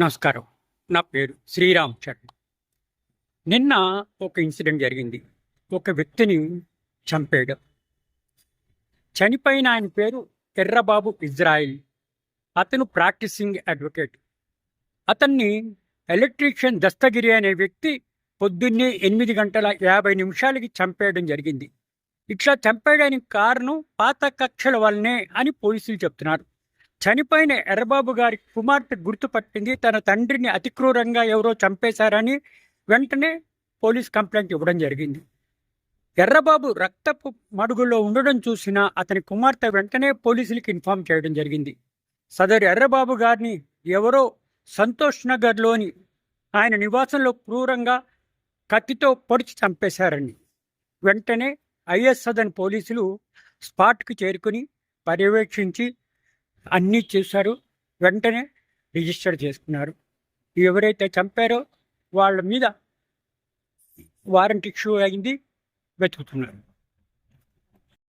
నమస్కారం. నా పేరు శ్రీరామ్ చరణ్ నిన్న ఒక ఇన్సిడెంట్ జరిగింది. ఒక వ్యక్తిని చంపేయడం చనిపోయిన ఆయన పేరు ఎర్రబాబు ఇజ్రాయిల్. అతను ప్రాక్టీసింగ్ అడ్వకేట్. అతన్ని ఎలక్ట్రీషియన్ దస్తగిరి అనే వ్యక్తి పొద్దున్నే ఎనిమిది గంటల యాభై నిమిషాలకి చంపేయడం జరిగింది. ఇట్లా చంపేయడానికి కారణం పాత కక్షల వల్లనే అని పోలీసులు చెప్తున్నారు. చనిపోయిన ఎర్రబాబు గారి కుమార్తె గుర్తుపట్టింది. తన తండ్రిని అతి క్రూరంగా ఎవరో చంపేశారని వెంటనే పోలీస్ కంప్లైంట్ ఇవ్వడం జరిగింది. ఎర్రబాబు రక్తపు మడుగులో ఉండడం చూసిన అతని కుమార్తె వెంటనే పోలీసులకు ఇన్ఫామ్ చేయడం జరిగింది. సదరు ఎర్రబాబు గారిని ఎవరో సంతోష్ నగర్లోని ఆయన నివాసంలో క్రూరంగా కత్తితో పొడిచి చంపేశారని వెంటనే ఐఎస్ సదన్ పోలీసులు స్పాట్కి చేరుకుని పర్యవేక్షించి అన్నీ చూశారు వెంటనే రిజిస్టర్ చేసుకున్నారు. ఎవరైతే చంపారో వాళ్ళ మీద వారంట్ ఇష్యూ అయింది వెతుకుతున్నారు.